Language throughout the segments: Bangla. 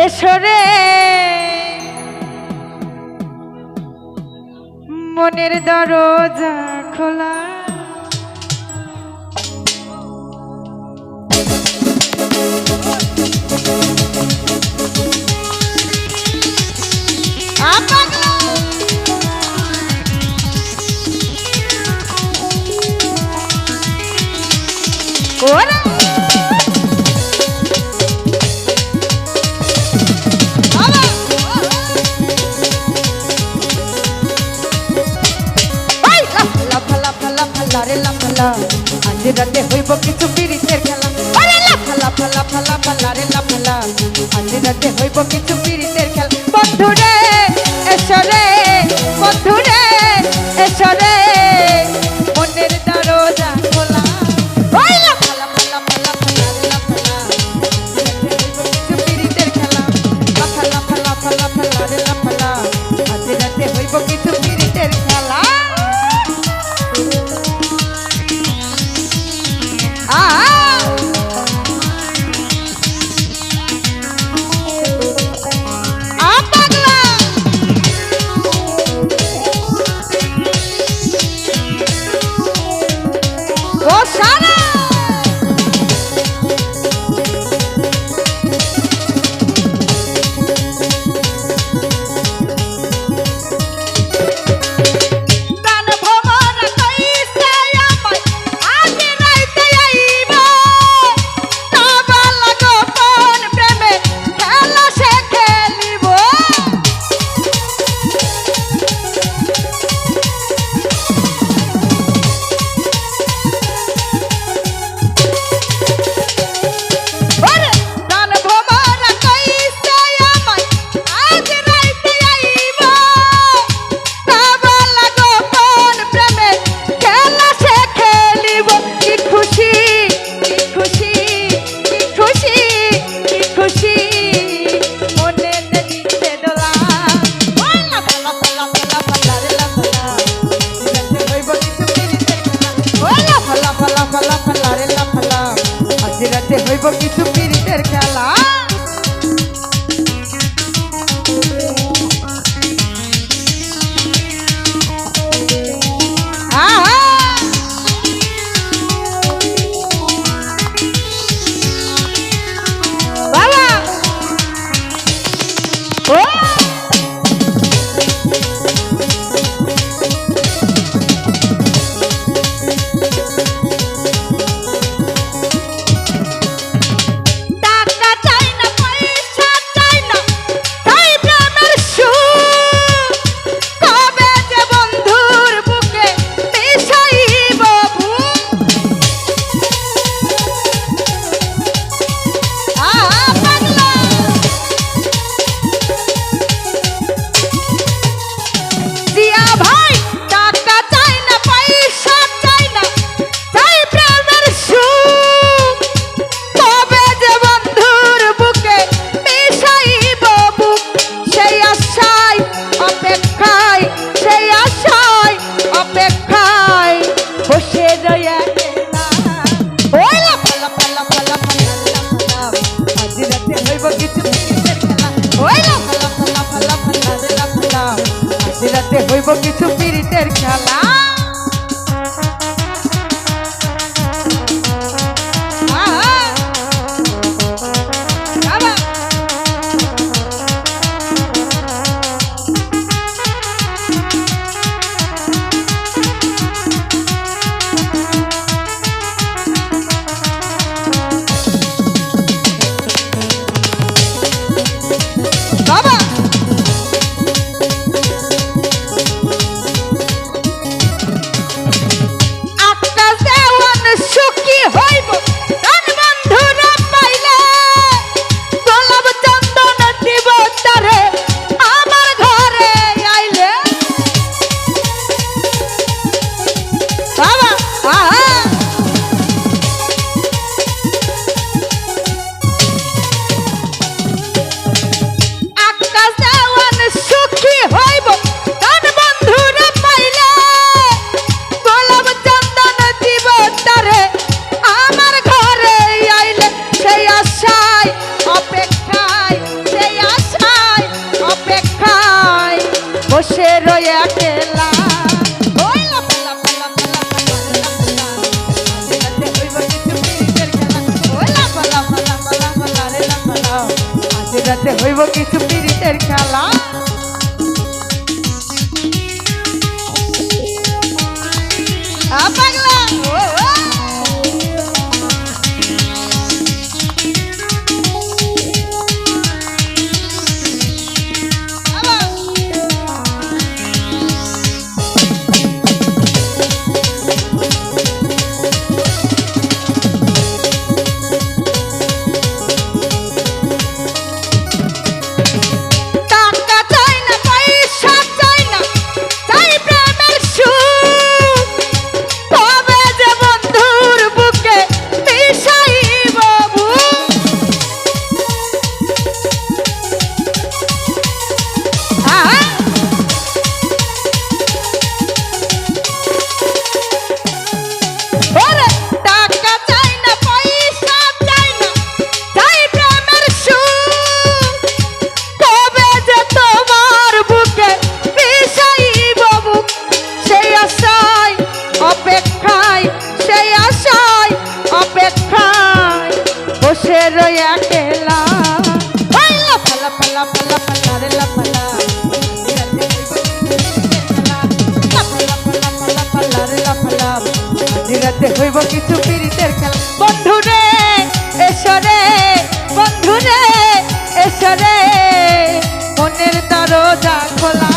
দেশরে মনের দরজা খোলা। ওরা আরে লাফালা আজ রাতে হইব কিছু পিরিতের খেলা আরে লাফালা ফালা ফালা ফালা রে লাফালা আজ রাতে হইব কিছু পিরিতের খেলা বন্ধু রে এসরে বন্ধু রে। এসরে ভক্তের খেলা। রাতে হইব কিছু পীড়িতের খেলা। হইব কিছু পীড়িতের খেলা। বন্ধু রে এসরে বন্ধু রে এসরে মনের দরজা খোলা।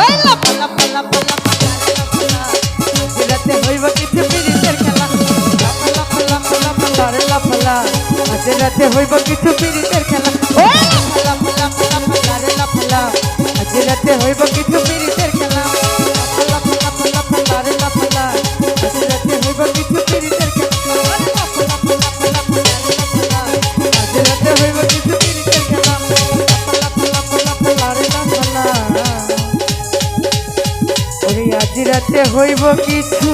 ওই লাফা লাফা লাফা লাফা রাতে হইব কিছু পীড়িতের খেলা। লাফা লাফা লাফা। লাফা লারে লাফা লা আজ খেলা। ওই লাফা লাফা লাফা লারে লাফা। আজ রাতে হইব কিছু রাতে হইব কিছু।